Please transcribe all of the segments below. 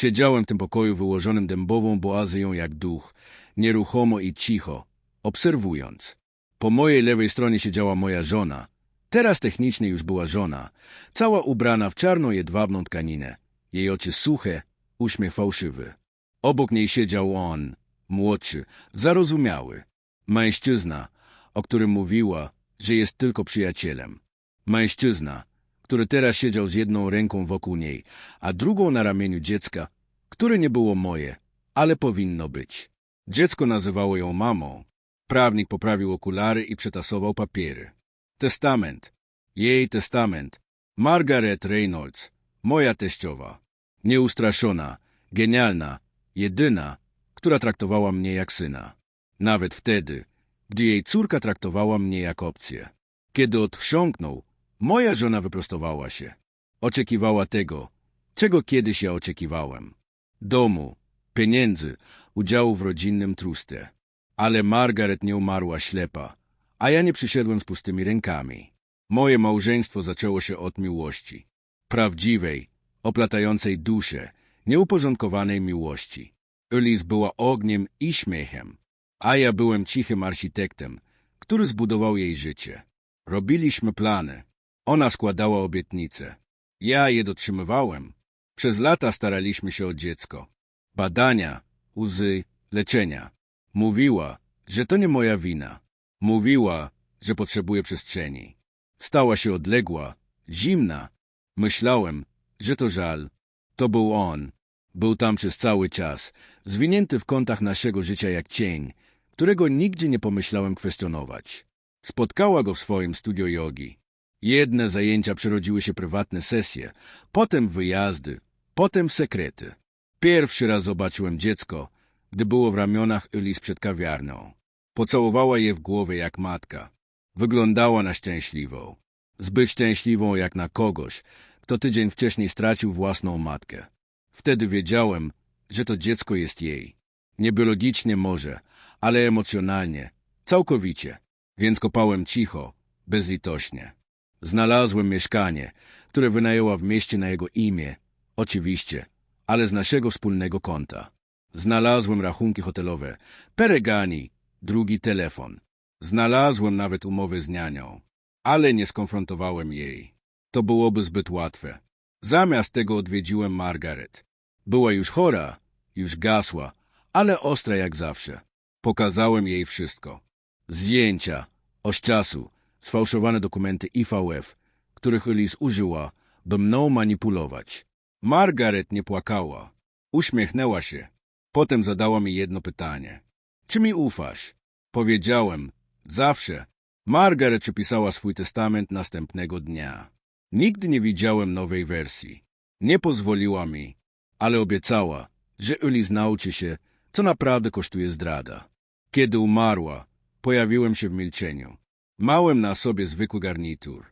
Siedziałem w tym pokoju wyłożonym dębową boazyją jak duch, nieruchomo i cicho, obserwując. Po mojej lewej stronie siedziała moja żona. Teraz technicznie już była żona, cała ubrana w czarną jedwabną tkaninę. Jej oczy suche, uśmiech fałszywy. Obok niej siedział on, młodszy, zarozumiały. Mężczyzna, o którym mówiła, że jest tylko przyjacielem. Mężczyzna, który teraz siedział z jedną ręką wokół niej, a drugą na ramieniu dziecka, które nie było moje, ale powinno być. Dziecko nazywało ją mamą. Prawnik poprawił okulary i przetasował papiery. Testament. Jej testament. Margaret Reynolds, moja teściowa. Nieustraszona, genialna, jedyna, która traktowała mnie jak syna. Nawet wtedy, gdy jej córka traktowała mnie jak opcję. Kiedy odchrząknął, moja żona wyprostowała się. Oczekiwała tego, czego kiedyś ja oczekiwałem. Domu, pieniędzy, udziału w rodzinnym trustie. Ale Margaret nie umarła ślepa, a ja nie przyszedłem z pustymi rękami. Moje małżeństwo zaczęło się od miłości. Prawdziwej, oplatającej duszę, nieuporządkowanej miłości. Elise była ogniem i śmiechem, a ja byłem cichym architektem, który zbudował jej życie. Robiliśmy plany. Ona składała obietnice. Ja je dotrzymywałem. Przez lata staraliśmy się o dziecko. Badania, łzy, leczenia. Mówiła, że to nie moja wina. Mówiła, że potrzebuje przestrzeni. Stała się odległa, zimna. Myślałem, że to żal. To był on. Był tam przez cały czas, zwinięty w kątach naszego życia jak cień, którego nigdzie nie pomyślałem kwestionować. Spotkała go w swoim studio jogi. Jedne zajęcia przerodziły się prywatne sesje, potem wyjazdy, potem sekrety. Pierwszy raz zobaczyłem dziecko, gdy było w ramionach Elis przed kawiarną. Pocałowała je w głowę jak matka. Wyglądała na szczęśliwą. Zbyt szczęśliwą jak na kogoś, kto tydzień wcześniej stracił własną matkę. Wtedy wiedziałem, że to dziecko jest jej. Nie biologicznie może, ale emocjonalnie, całkowicie. Więc kopałem cicho, bezlitośnie. Znalazłem mieszkanie, które wynajęła w mieście na jego imię, oczywiście, ale z naszego wspólnego konta. Znalazłem rachunki hotelowe, peregani, drugi telefon. Znalazłem nawet umowę z nianią, ale nie skonfrontowałem jej. To byłoby zbyt łatwe. Zamiast tego odwiedziłem Margaret. Była już chora, już gasła, ale ostra jak zawsze. Pokazałem jej wszystko. Zdjęcia, oś czasu, sfałszowane dokumenty IVF, których Elise użyła, by mną manipulować. Margaret nie płakała. Uśmiechnęła się. Potem zadała mi jedno pytanie. Czy mi ufasz? Powiedziałem, zawsze. Margaret przepisała swój testament następnego dnia. Nigdy nie widziałem nowej wersji. Nie pozwoliła mi, ale obiecała, że Ulis nauczy się, co naprawdę kosztuje zdrada. Kiedy umarła, pojawiłem się w milczeniu. Małem na sobie zwykły garnitur.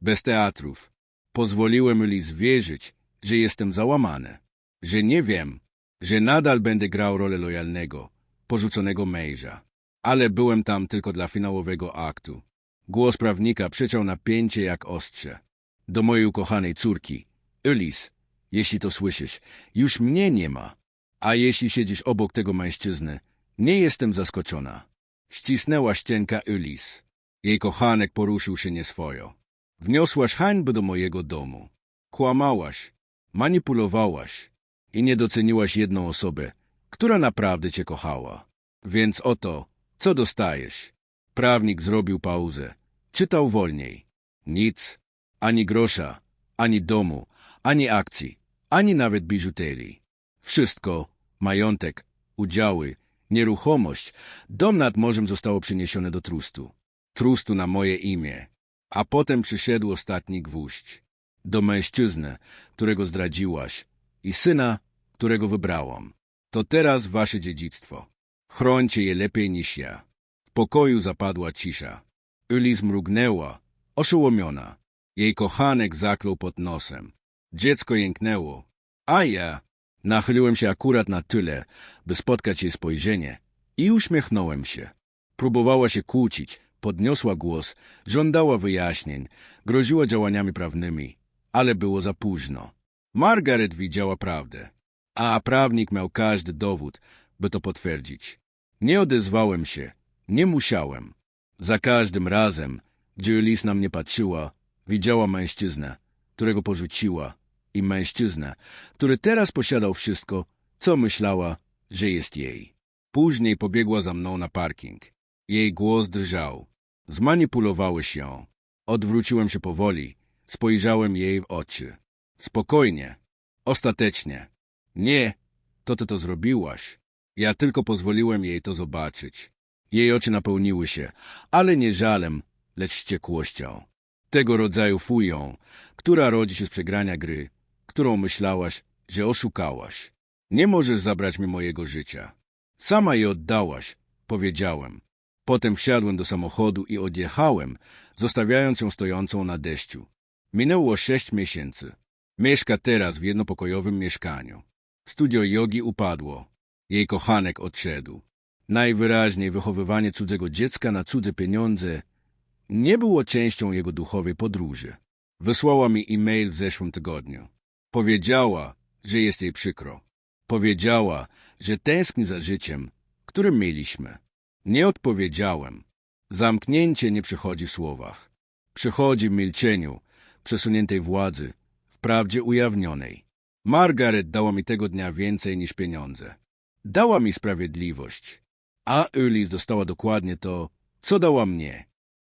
Bez teatrów. Pozwoliłem Ulis wierzyć, że jestem załamany. Że nie wiem, że nadal będę grał rolę lojalnego, porzuconego męża. Ale byłem tam tylko dla finałowego aktu. Głos prawnika przeciął napięcie jak ostrze. Do mojej ukochanej córki, Ulis, jeśli to słyszysz, już mnie nie ma. A jeśli siedzisz obok tego mężczyzny, nie jestem zaskoczona. Ścisnęła ścienka Ulis. Jej kochanek poruszył się nieswojo. Wniosłaś hańbę do mojego domu. Kłamałaś, manipulowałaś i nie doceniłaś jedną osobę, która naprawdę cię kochała. Więc oto, co dostajesz. Prawnik zrobił pauzę. Czytał wolniej. Nic, ani grosza, ani domu, ani akcji, ani nawet biżuterii. Wszystko, majątek, udziały, nieruchomość, dom nad morzem zostało przeniesione do trustu. Trustu na moje imię. A potem przyszedł ostatni gwóźdź. Do mężczyzny, którego zdradziłaś i syna, którego wybrałam. To teraz wasze dziedzictwo. Chrońcie je lepiej niż ja. W pokoju zapadła cisza. Ulis mrugnęła, oszołomiona. Jej kochanek zaklął pod nosem. Dziecko jęknęło. A ja nachyliłem się akurat na tyle, by spotkać jej spojrzenie i uśmiechnąłem się. Próbowała się kłócić, podniosła głos, żądała wyjaśnień, groziła działaniami prawnymi, ale było za późno. Margaret widziała prawdę. a prawnik miał każdy dowód, by to potwierdzić. Nie odezwałem się, nie musiałem. Za każdym razem, gdy Elis na mnie patrzyła, widziała mężczyznę, którego porzuciła i mężczyznę, który teraz posiadał wszystko, co myślała, że jest jej. Później pobiegła za mną na parking. Jej głos drżał. Zmanipulowałeś ją. Odwróciłem się powoli. Spojrzałem jej w oczy. Spokojnie. Ostatecznie. Nie, to ty to zrobiłaś. Ja tylko pozwoliłem jej to zobaczyć. Jej oczy napełniły się, ale nie żalem, lecz wściekłością. Tego rodzaju fują, która rodzi się z przegrania gry, którą myślałaś, że oszukałaś. Nie możesz zabrać mi mojego życia. Sama je oddałaś, powiedziałem. Potem wsiadłem do samochodu i odjechałem, zostawiając ją stojącą na deszczu. Minęło sześć miesięcy. Mieszka teraz w jednopokojowym mieszkaniu. Studio jogi upadło. Jej kochanek odszedł. Najwyraźniej wychowywanie cudzego dziecka na cudze pieniądze nie było częścią jego duchowej podróży. Wysłała mi e-mail w zeszłym tygodniu. Powiedziała, że jest jej przykro. Powiedziała, że tęskni za życiem, którym mieliśmy. Nie odpowiedziałem. Zamknięcie nie przychodzi w słowach. Przychodzi w milczeniu, przesuniętej władzy, wprawdzie ujawnionej. Margaret dała mi tego dnia więcej niż pieniądze. Dała mi sprawiedliwość, a Elis dostała dokładnie to, co dała mnie.